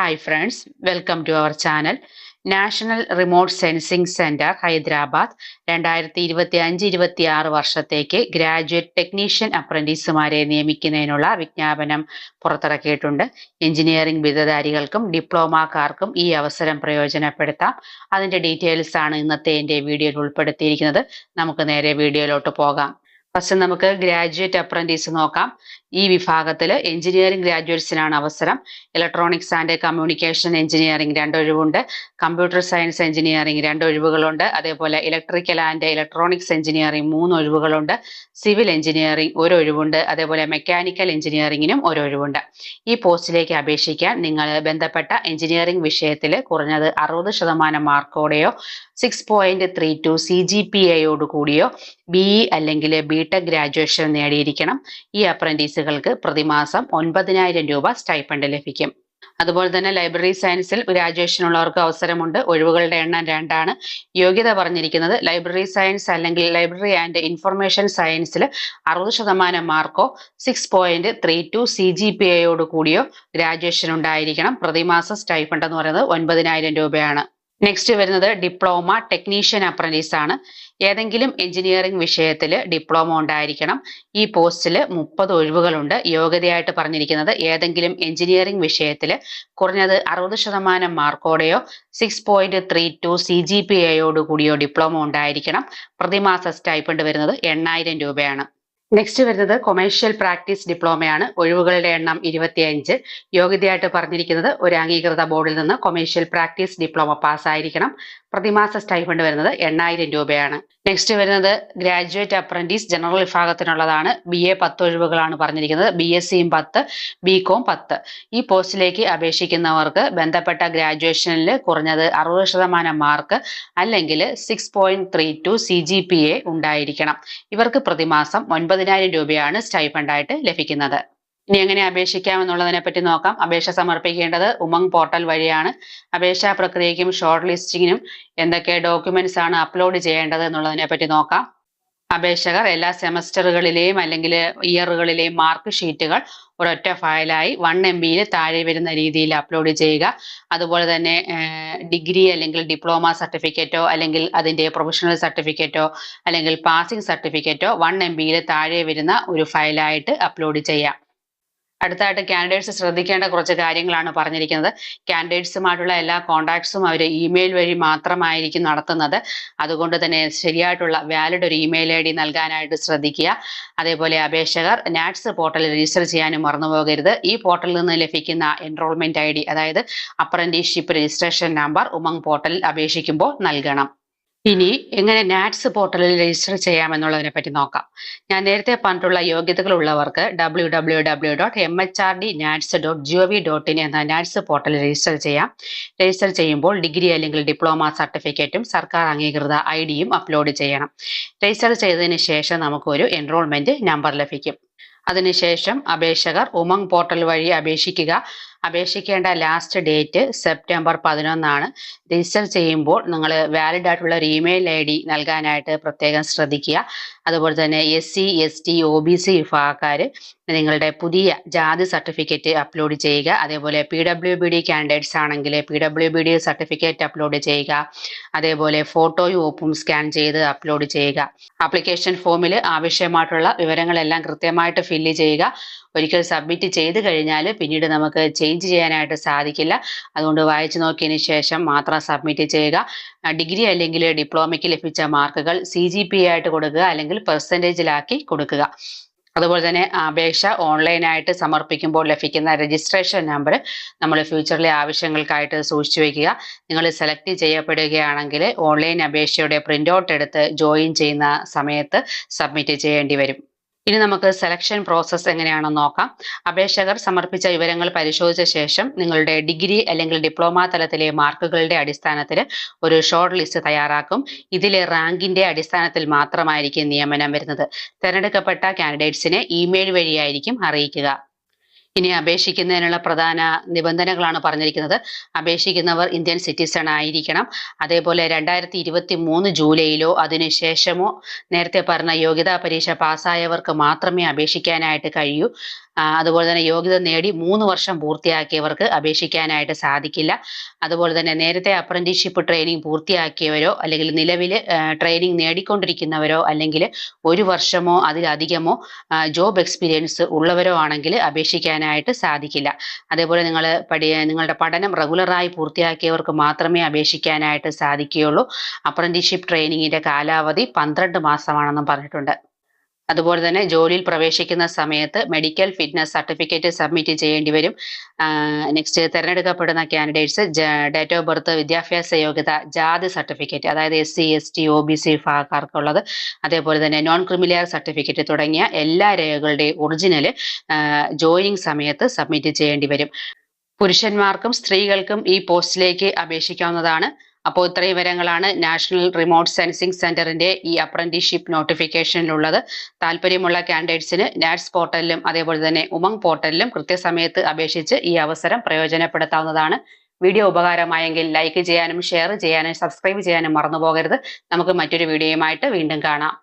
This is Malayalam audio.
Hi friends welcome to our channel national remote sensing centre Hyderabad രണ്ടായിരത്തി ഇരുപത്തി അഞ്ച് ഇരുപത്തി ആറ് വർഷത്തേക്ക് ഗ്രാജുവേറ്റ് ടെക്നീഷ്യൻ അപ്രന്റീസുമാരെ നിയമിക്കുന്നതിനുള്ള വിജ്ഞാപനം പുറത്തിറക്കിയിട്ടുണ്ട്. എഞ്ചിനീയറിംഗ് ബിരുദധാരികൾക്കും ഡിപ്ലോമക്കാർക്കും ഈ അവസരം പ്രയോജനപ്പെടുത്താം. അതിന്റെ ഡീറ്റെയിൽസ് ആണ് ഇന്നത്തെ എന്റെ വീഡിയോയിൽ ഉൾപ്പെടുത്തിയിരിക്കുന്നത്. നമുക്ക് നേരെ വീഡിയോയിലോട്ട് പോകാം. ഫസ്റ്റ് നമുക്ക് ഗ്രാജുവേറ്റ് അപ്രന്റീസ് നോക്കാം. ഈ വിഭാഗത്തിൽ എഞ്ചിനീയറിംഗ് ഗ്രാജുവേറ്റ്സിനാണ് അവസരം. ഇലക്ട്രോണിക്സ് ആൻഡ് കമ്മ്യൂണിക്കേഷൻ എഞ്ചിനീയറിംഗ് രണ്ടൊഴിവുണ്ട് കമ്പ്യൂട്ടർ സയൻസ് എഞ്ചിനീയറിംഗ് രണ്ടൊഴിവുകളുണ്ട് അതേപോലെ ഇലക്ട്രിക്കൽ ആൻഡ് ഇലക്ട്രോണിക്സ് എഞ്ചിനീയറിംഗ് മൂന്ന് ഒഴിവുകളുണ്ട്. സിവിൽ എഞ്ചിനീയറിംഗ് ഒരു ഒഴിവുണ്ട്. അതേപോലെ മെക്കാനിക്കൽ എഞ്ചിനീയറിംഗിനും ഒരു ഒഴിവുണ്ട്. ഈ പോസ്റ്റിലേക്ക് അപേക്ഷിക്കാൻ നിങ്ങൾ ബന്ധപ്പെട്ട എഞ്ചിനീയറിംഗ് വിഷയത്തിൽ കുറഞ്ഞത് അറുപത് ശതമാനം മാർക്കോടെയോ six point three two C G P എയോട് കൂടിയോ ബി ഇ അല്ലെങ്കിൽ ബി ടെക് ഗ്രാജുവേഷൻ നേടിയിരിക്കണം. ഈ അപ്രന്റീസുകൾക്ക് പ്രതിമാസം ഒൻപതിനായിരം രൂപ സ്റ്റൈപ്പൻഡ് ലഭിക്കും. അതുപോലെ തന്നെ ലൈബ്രറി സയൻസിൽ ഗ്രാജുവേഷൻ ഉള്ളവർക്ക് അവസരമുണ്ട്. ഒഴിവുകളുടെ എണ്ണം രണ്ടാണ്. യോഗ്യത പറഞ്ഞിരിക്കുന്നത് ലൈബ്രറി സയൻസ് അല്ലെങ്കിൽ ലൈബ്രറി ആൻഡ് ഇൻഫർമേഷൻ സയൻസിൽ അറുപത് ശതമാനം Marco six point three two C G P എയോട് കൂടിയോ ഗ്രാജുവേഷൻ ഉണ്ടായിരിക്കണം. പ്രതിമാസ സ്റ്റൈഫണ്ട് എന്ന് പറയുന്നത് ഒൻപതിനായിരം രൂപയാണ്. നെക്സ്റ്റ് വരുന്നത് ഡിപ്ലോമ ടെക്നീഷ്യൻ അപ്രന്റീസ് ആണ്. ഏതെങ്കിലും എഞ്ചിനീയറിംഗ് വിഷയത്തിൽ ഡിപ്ലോമ ഉണ്ടായിരിക്കണം. ഈ പോസ്റ്റിൽ മുപ്പത് ഒഴിവുകളുണ്ട്. യോഗ്യതയായിട്ട് പറഞ്ഞിരിക്കുന്നത് ഏതെങ്കിലും എഞ്ചിനീയറിംഗ് വിഷയത്തിൽ കുറഞ്ഞത് അറുപത് ശതമാനം മാർക്കോടെയോ six point three two C G P എയോടുകൂടിയോ diploma ഉണ്ടായിരിക്കണം. പ്രതിമാസ സ്റ്റൈപ്പണ്ട് വരുന്നത് എണ്ണായിരം രൂപയാണ്. നെക്സ്റ്റ് വരുന്നത് കൊമേഴ്ഷ്യൽ പ്രാക്ടീസ് ഡിപ്ലോമയാണ് ഒഴിവുകളുടെ എണ്ണം ഇരുപത്തിയഞ്ച്. യോഗ്യതയായിട്ട് പറഞ്ഞിരിക്കുന്നത് ഒരു അംഗീകൃത ബോർഡിൽ നിന്ന് കൊമേഴ്ഷ്യൽ പ്രാക്ടീസ് ഡിപ്ലോമ പാസ്സായിരിക്കണം പ്രതിമാസ സ്റ്റൈഫണ്ട് വരുന്നത് എണ്ണായിരം രൂപയാണ്. നെക്സ്റ്റ് വരുന്നത് ഗ്രാജുവേറ്റ് അപ്രന്റീസ് ജനറൽ വിഭാഗത്തിനുള്ളതാണ്. ബി എ പത്ത് ഒഴിവുകളാണ് പറഞ്ഞിരിക്കുന്നത്. ബി എസ് സിയും പത്ത് ബി കോം പത്ത്. ഈ പോസ്റ്റിലേക്ക് അപേക്ഷിക്കുന്നവർക്ക് ബന്ധപ്പെട്ട ഗ്രാജുവേഷനിൽ കുറഞ്ഞത് അറുപത് ശതമാനം മാർക്ക് അല്ലെങ്കിൽ six point three two C G P A ഉണ്ടായിരിക്കണം. ഇവർക്ക് പ്രതിമാസം ഒൻപതിനായിരം രൂപയാണ് സ്റ്റൈഫണ്ടായിട്ട് ലഭിക്കുന്നത്. ഇനി എങ്ങനെ അപേക്ഷിക്കാം എന്നുള്ളതിനെ പറ്റി നോക്കാം. അപേക്ഷ സമർപ്പിക്കേണ്ടത് ഉമംഗ് പോർട്ടൽ വഴിയാണ്. അപേക്ഷാ പ്രക്രിയയ്ക്കും ഷോർട്ട് ലിസ്റ്റിങ്ങിനും എന്തൊക്കെ ഡോക്യുമെന്റ്സ് ആണ് അപ്ലോഡ് ചെയ്യേണ്ടത് എന്നുള്ളതിനെ പറ്റി നോക്കാം. അപേക്ഷകർ എല്ലാ സെമസ്റ്ററുകളിലെയും അല്ലെങ്കിൽ ഇയറുകളിലെയും മാർക്ക് ഷീറ്റുകൾ ഒരൊറ്റ ഫയലായി വൺ എം ബിയിൽ താഴെ വരുന്ന രീതിയിൽ അപ്ലോഡ് ചെയ്യുക. അതുപോലെ തന്നെ ഡിഗ്രി അല്ലെങ്കിൽ ഡിപ്ലോമ സർട്ടിഫിക്കറ്റോ അല്ലെങ്കിൽ അതിന്റെ പ്രൊഫഷണൽ സർട്ടിഫിക്കറ്റോ അല്ലെങ്കിൽ പാസിംഗ് സർട്ടിഫിക്കറ്റോ വൺ എം ബിയിൽ താഴെ വരുന്ന ഒരു ഫയലായിട്ട് അപ്ലോഡ് ചെയ്യാം. അടുത്തായിട്ട് കാൻഡിഡേറ്റ്സ് ശ്രദ്ധിക്കേണ്ട കുറച്ച് കാര്യങ്ങളാണ് പറഞ്ഞിരിക്കുന്നത്. കാൻഡിഡേറ്റ്സുമായിട്ടുള്ള എല്ലാ കോൺടാക്ട്സും അവർ ഇമെയിൽ വഴി മാത്രമായിരിക്കും നടത്തുന്നത്. അതുകൊണ്ട് തന്നെ ശരിയായിട്ടുള്ള വാലിഡ് ഒരു ഇമെയിൽ ഐ ഡി നൽകാനായിട്ട് ശ്രദ്ധിക്കുക. അതേപോലെ അപേക്ഷകർ നാറ്റ്സ് പോർട്ടലിൽ രജിസ്റ്റർ ചെയ്യാനും മറന്നുപോകരുത് ഈ പോർട്ടലിൽ നിന്ന് ലഭിക്കുന്ന എൻറോൾമെന്റ് ഐ ഡി അതായത് അപ്രന്റീസ്ഷിപ്പ് രജിസ്ട്രേഷൻ നമ്പർ ഉമംഗ് പോർട്ടലിൽ അപേക്ഷിക്കുമ്പോൾ നൽകണം. ഇനി എങ്ങനെ നാറ്റ്സ് പോർട്ടലിൽ രജിസ്റ്റർ ചെയ്യാമെന്നുള്ളതിനെ പറ്റി നോക്കാം. ഞാൻ നേരത്തെ പറഞ്ഞിട്ടുള്ള യോഗ്യതകൾ ഉള്ളവർക്ക് W W W dot M H R D NATS dot G O V dot in എന്ന നാറ്റ്സ് പോർട്ടലിൽ രജിസ്റ്റർ ചെയ്യാം. രജിസ്റ്റർ ചെയ്യുമ്പോൾ ഡിഗ്രി അല്ലെങ്കിൽ ഡിപ്ലോമ സർട്ടിഫിക്കറ്റും സർക്കാർ അംഗീകൃത ഐ ഡിയും അപ്ലോഡ് ചെയ്യണം. രജിസ്റ്റർ ചെയ്തതിന് ശേഷം നമുക്കൊരു എൻറോൾമെന്റ് നമ്പർ ലഭിക്കും. അതിനുശേഷം അപേക്ഷകർ ഉമംഗ് പോർട്ടൽ വഴി അപേക്ഷിക്കുക. അപേക്ഷിക്കേണ്ട ലാസ്റ്റ് ഡേറ്റ് സെപ്റ്റംബർ പതിനൊന്നാണ്. രജിസ്റ്റർ ചെയ്യുമ്പോൾ നിങ്ങൾ വാലിഡ് ആയിട്ടുള്ള ഒരു ഇമെയിൽ ഐ ഡി നൽകാനായിട്ട് പ്രത്യേകം ശ്രദ്ധിക്കുക. അതുപോലെ തന്നെ S C S T O B C വിഭാഗക്കാർ നിങ്ങളുടെ പുതിയ ജാതി സർട്ടിഫിക്കറ്റ് അപ്ലോഡ് ചെയ്യുക. അതേപോലെ P W B D candidates ആണെങ്കിൽ P W B D certificate upload ചെയ്യുക. അതേപോലെ ഫോട്ടോയും ഒപ്പും സ്കാൻ ചെയ്ത് അപ്ലോഡ് ചെയ്യുക. ആപ്ലിക്കേഷൻ ഫോമിൽ ആവശ്യമായിട്ടുള്ള വിവരങ്ങളെല്ലാം കൃത്യമായിട്ട് ഫില്ല് ചെയ്യുക. ഒരിക്കൽ സബ്മിറ്റ് ചെയ്ത് കഴിഞ്ഞാൽ പിന്നീട് നമുക്ക് ചേഞ്ച് ചെയ്യാനായിട്ട് സാധിക്കില്ല. അതുകൊണ്ട് വായിച്ചു നോക്കിയതിന് ശേഷം മാത്രം സബ്മിറ്റ് ചെയ്യുക. ഡിഗ്രി അല്ലെങ്കിൽ ഡിപ്ലോമയ്ക്ക് ലഭിച്ച മാർക്കുകൾ സി ജി പി ആയിട്ട് കൊടുക്കുക അല്ലെങ്കിൽ പെർസെന്റേജിലാക്കി കൊടുക്കുക. അതുപോലെ തന്നെ അപേക്ഷ ഓൺലൈനായിട്ട് സമർപ്പിക്കുമ്പോൾ ലഭിക്കുന്ന രജിസ്ട്രേഷൻ നമ്പർ നമ്മൾ ഫ്യൂച്ചറിലെ ആവശ്യങ്ങൾക്കായിട്ട് സൂക്ഷിച്ചു വയ്ക്കുക നിങ്ങൾ സെലക്ട് ചെയ്യപ്പെടുകയാണെങ്കിൽ ഓൺലൈൻ അപേക്ഷയുടെ പ്രിന്റ് ഔട്ട് എടുത്ത് ജോയിൻ ചെയ്യുന്ന സമയത്ത് സബ്മിറ്റ് ചെയ്യേണ്ടി വരും. ഇനി നമുക്ക് സെലക്ഷൻ പ്രോസസ്സ് എങ്ങനെയാണെന്ന് നോക്കാം. അപേക്ഷകർ സമർപ്പിച്ച വിവരങ്ങൾ പരിശോധിച്ച ശേഷം നിങ്ങളുടെ ഡിഗ്രി അല്ലെങ്കിൽ ഡിപ്ലോമ തലത്തിലെ മാർക്കുകളുടെ അടിസ്ഥാനത്തിൽ ഒരു ഷോർട്ട് ലിസ്റ്റ് തയ്യാറാക്കും. ഇതിലെ റാങ്കിന്റെ അടിസ്ഥാനത്തിൽ മാത്രമായിരിക്കും നിയമനം വരുന്നത്. തിരഞ്ഞെടുക്കപ്പെട്ട കാൻഡിഡേറ്റ്സിനെ ഇമെയിൽ വഴിയായിരിക്കും അറിയിക്കുക. ഇനി അപേക്ഷിക്കുന്നതിനുള്ള പ്രധാന നിബന്ധനകളാണ് പറഞ്ഞിരിക്കുന്നത്. അപേക്ഷിക്കുന്നവർ ഇന്ത്യൻ സിറ്റിസൺ ആയിരിക്കണം. അതേപോലെ രണ്ടായിരത്തി ഇരുപത്തി മൂന്ന് ജൂലൈയിലോ അതിനുശേഷമോ നേരത്തെ പറഞ്ഞ യോഗ്യതാ പരീക്ഷ പാസ്സായവർക്ക് മാത്രമേ അപേക്ഷിക്കാനായിട്ട് കഴിയൂ. അതുപോലെ തന്നെ യോഗ്യത നേടി മൂന്ന് വർഷം പൂർത്തിയാക്കിയവർക്ക് അപേക്ഷിക്കാനായിട്ട് സാധിക്കില്ല. അതുപോലെ തന്നെ നേരത്തെ അപ്രന്റീഷിപ്പ് ട്രെയിനിങ് പൂർത്തിയാക്കിയവരോ അല്ലെങ്കിൽ നിലവിൽ ട്രെയിനിങ് നേടിക്കൊണ്ടിരിക്കുന്നവരോ അല്ലെങ്കിൽ ഒരു വർഷമോ അതിലധികമോ ജോബ് എക്സ്പീരിയൻസ് ഉള്ളവരോ ആണെങ്കിൽ അപേക്ഷിക്കാനായിട്ട് സാധിക്കില്ല. അതേപോലെ നിങ്ങൾ പഠി നിങ്ങളുടെ പഠനം റെഗുലറായി പൂർത്തിയാക്കിയവർക്ക് മാത്രമേ അപേക്ഷിക്കാനായിട്ട് സാധിക്കുകയുള്ളൂ. അപ്രന്റീഷിപ്പ് ട്രെയിനിങ്ങിന്റെ കാലാവധി പന്ത്രണ്ട് മാസമാണെന്നും പറഞ്ഞിട്ടുണ്ട്. അതുപോലെ തന്നെ ജോലിയിൽ പ്രവേശിക്കുന്ന സമയത്ത് മെഡിക്കൽ ഫിറ്റ്നസ് സർട്ടിഫിക്കറ്റ് സബ്മിറ്റ് ചെയ്യേണ്ടി വരും. നെക്സ്റ്റ് തിരഞ്ഞെടുക്കപ്പെടുന്ന കാൻഡിഡേറ്റ്സ് ഡേറ്റ് ഓഫ് ബർത്ത് വിദ്യാഭ്യാസ യോഗ്യത ജാതി സർട്ടിഫിക്കറ്റ് അതായത് S C S T O B C വിഭാഗക്കാർക്കുള്ളത് അതേപോലെ തന്നെ നോൺ ക്രിമിലിയർ സർട്ടിഫിക്കറ്റ് തുടങ്ങിയ എല്ലാ രേഖകളുടെയും ഒറിജിനൽ ജോയിനിങ് സമയത്ത് സബ്മിറ്റ് ചെയ്യേണ്ടി വരും. പുരുഷന്മാർക്കും സ്ത്രീകൾക്കും ഈ പോസ്റ്റിലേക്ക് അപേക്ഷിക്കാവുന്നതാണ്. അപ്പോൾ ഇത്രയും വിവരങ്ങളാണ് നാഷണൽ റിമോട്ട് സെൻസിംഗ് സെന്ററിന്റെ ഈ അപ്രന്റീഷിപ്പ് നോട്ടിഫിക്കേഷനിലുള്ളത് താല്പര്യമുള്ള കാൻഡിഡേറ്റ്സിന് നാറ്റ്സ് പോർട്ടലിലും അതേപോലെ തന്നെ ഉമങ് പോർട്ടലിലും കൃത്യസമയത്ത് അപേക്ഷിച്ച് ഈ അവസരം പ്രയോജനപ്പെടുത്താവുന്നതാണ്. വീഡിയോ ഉപകാരമായെങ്കിൽ ലൈക്ക് ചെയ്യാനും ഷെയർ ചെയ്യാനും സബ്സ്ക്രൈബ് ചെയ്യാനും മറന്നു പോകരുത് നമുക്ക് മറ്റൊരു വീഡിയോയുമായിട്ട് വീണ്ടും കാണാം.